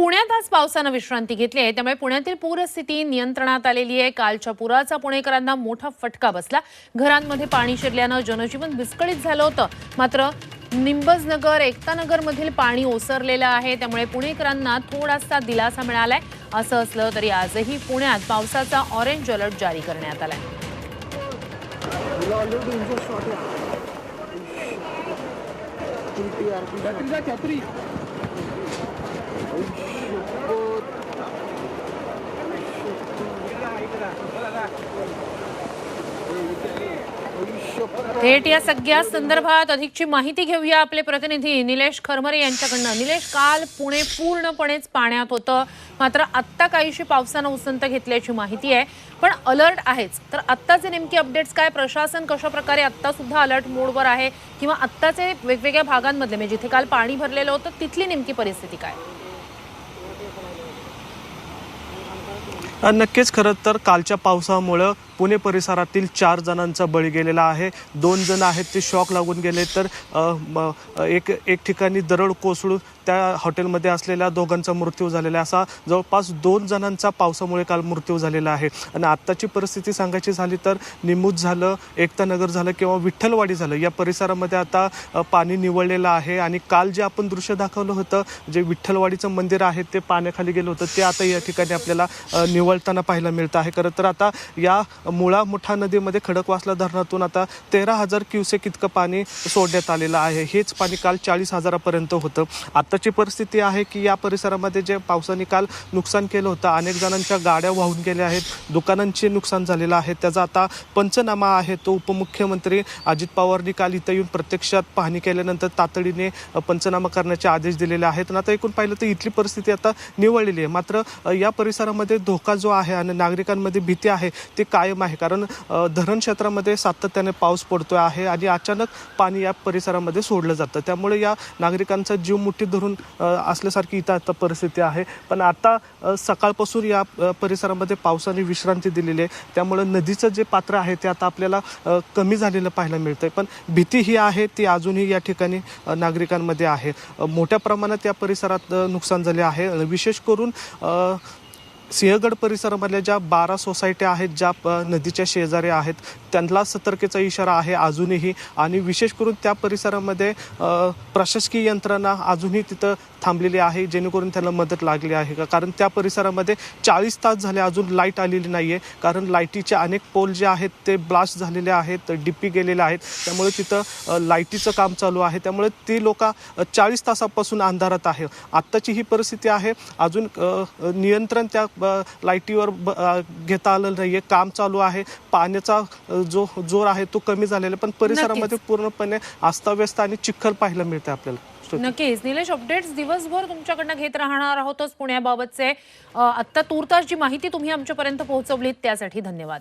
पुण्यात आज पावसानं विश्रांती घेतली आहे. त्यामुळे पुण्यातील पूरस्थिती नियंत्रणात आलेली आहे. कालच्या पुराचा पुणेकरांना मोठा फटका बसला. घरांमध्ये पाणी शिरल्यानं जनजीवन विस्कळीत झालं होतं. मात्र निंबजनगर एकतानगरमधील पाणी ओसरलेलं आहे. त्यामुळे पुणेकरांना थोडासा दिलासा मिळालाय. असं असलं तरी आजही पुण्यात पावसाचा ऑरेंज अलर्ट जारी करण्यात आलाय. थेट या सगळ्या संदर्भात अधिकची माहिती घेऊया आपले प्रतिनिधी निलेश खरमरे यांच्याकडनं. निलेश काल पुणे पूर्णपणेच पाण्यात होतं. मात्र आत्ता काहीशी पावसानं उसंत घेतल्याची माहिती आहे. पण अलर्ट आहेच. तर आत्ताचे नेमकी अपडेट्स काय? प्रशासन कशा प्रकारे आत्ता सुद्धा अलर्ट मोडवर आहे? किंवा आत्ताचे वेगवेगळ्या भागांमधले म्हणजे जिथे काल पाणी भरलेलं होतं तिथली नेमकी परिस्थिती काय? नक्कीच खरं तर कालच्या पावसामुळं पुणे परिसरातील चार जणांचा बळी गेलेला आहे. दोन जण आहेत ते शॉक लागून गेले तर एक एक ठिकाणी दरड कोसळून त्या हॉटेलमध्ये असलेल्या दोघांचा मृत्यू झालेला आहे. असा जवळपास दोन जणांचा पावसामुळे काल मृत्यू झालेला आहे. आणि आत्ताची परिस्थिती सांगायची झाली तर निमूज झालं एकतानगर झालं किंवा विठ्ठलवाडी झालं या परिसरामध्ये आता पाणी निवळलेलं आहे. आणि काल जे आपण दृश्य दाखवलं होतं जे विठ्ठलवाडीचं मंदिर आहे ते पाण्याखाली गेलं होतं ते आता या ठिकाणी आपल्याला निवळताना पाहायला मिळतं आहे. खरं तर आता या मुळा मुठा नदीमध्ये खडकवासला धरणातून आता तेरा हजार क्युसेक इतकं पाणी सोडण्यात आलेलं आहे. हेच पाणी काल चाळीस हजारापर्यंत होतं. आत्ताची परिस्थिती आहे की या परिसरामध्ये जे पावसाने काल नुकसान केलं होतं अनेक जणांच्या गाड्या वाहून गेल्या आहेत दुकानांचे नुकसान झालेलं आहे. त्याचा आता पंचनामा आहे. तो उपमुख्यमंत्री अजित पवारनी काल इथं येऊन प्रत्यक्षात पाहणी केल्यानंतर तातडीने पंचनामा करण्याचे आदेश दिलेले आहेत. आणि आता एकूण पाहिलं तर इथली परिस्थिती आता निवळलेली आहे. मात्र या परिसरामध्ये धोका जो आहे आणि नागरिकांमध्ये भीती आहे ती कायम आहे. कारण धरण क्षेत्रामध्ये सातत्याने पाऊस पडतो आहे आणि अचानक पाणी या परिसरामध्ये सोडलं जातं. त्यामुळे या नागरिकांचा जीव मुठीत धरून असल्यासारखी इथं आता परिस्थिती आहे. पण आता सकाळपासून या परिसरामध्ये पावसाने विश्रांती दिलेली आहे. त्यामुळे नदीचं जे पात्र आहे ते आता आपल्याला कमी झालेलं पाहायला मिळतंय. पण भीती ही आहे ती अजूनही या ठिकाणी नागरिकांमध्ये आहे. मोठ्या प्रमाणात या परिसरात नुकसान झाले आहे. विशेष करून सिंहगड परिसरामधल्या ज्या बारा सोसायट्या आहेत ज्या नदीच्या शेजारी आहेत त्यांना सतर्कतेचा इशारा आहे अजूनही. आणि विशेष करून त्या परिसरामध्ये प्रशासकीय यंत्रणा अजूनही तिथं थांबलेली आहे जेणेकरून त्यांना मदत लागली आहे का? कारण त्या परिसरामध्ये चाळीस तास झाले अजून लाइट आलेली नाही आहे कारण लाईटीचे अनेक पोल जे आहेत ते ब्लास्ट झालेले आहेत डिप्पी गेलेले आहेत. त्यामुळे तिथं लाईटीचं काम चालू आहे. त्यामुळे ती लोक चाळीस तासापासून अंधारात आहे. आत्ताची ही परिस्थिती आहे अजून नियंत्रण त्या लाईटीवर घेता आलं नाही आहे काम चालू आहे. पाण्याचा जो जोर आहे तो कमी झालेला पण परिसरामध्ये पूर्णपणे अस्ताव्यस्त आणि चिखल पाहायला मिळते आपल्याला. नक्कीच. निलेश अपडेट्स दिवसभर तुमच्याकडनं घेत राहणार आहोतच पुण्याबाबतचे. आत्ता तूर्तास जी माहिती तुम्ही आमच्यापर्यंत पोहोचवलीत त्यासाठी धन्यवाद.